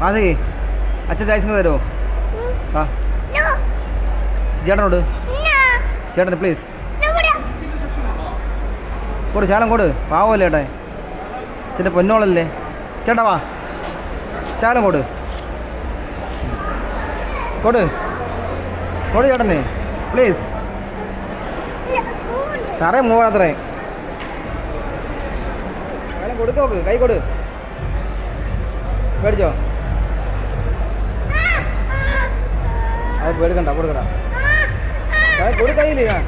മാസി അച്ഛൻ ഐസ്ക്രീം തരുമോ ആ. ചേട്ടനോട്? ചേട്ടന് പ്ലീസ് കൊടു ശാലം കൊടു പാവമല്ലേ ഏട്ടേ? ചേട്ടൻ പൊന്നോളല്ലേ? ചേട്ടാ വാ. ശാലം കൊടു കൊടു കൊടു ചേട്ടനെ. പ്ലീസ് തറേ മൂവാത്രേ കൊടുക്കോക്ക് കൈ കൊടു. മേടിച്ചോ അത് പേടിക്കണ്ട കൊടുക്കണ്ട അത് കൊടു കയ്യില് ആ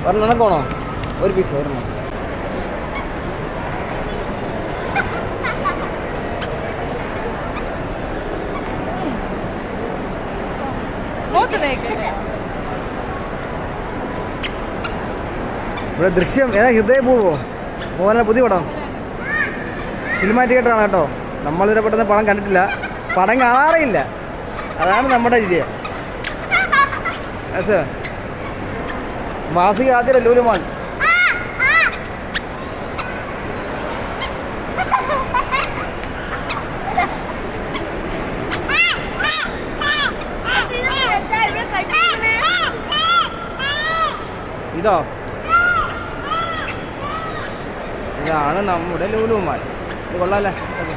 ഒരെണ്ണം നിനക്കോണോ ഒരു പീസ് ഒരെണ്ണം ഇവിടെ ദൃശ്യം ഏതാ ഹൃദയപൂർവോ മോഹൻലാൽ പുതിയ പടം. സിനിമ തിയേറ്ററാണ് കേട്ടോ. നമ്മളിതിനെ പെട്ടെന്ന് പടം കണ്ടിട്ടില്ല. പടം കാണാറേയില്ല. അതാണ് നമ്മുടെ വിജയം അതെ മാസിക ആദ്യം ലൂലുമാൻ ഇതോ. ഇതാണ് നമ്മുടെ ലൂലുമാർ ഇത് കൊള്ളാല്ലേ ഓക്കേ.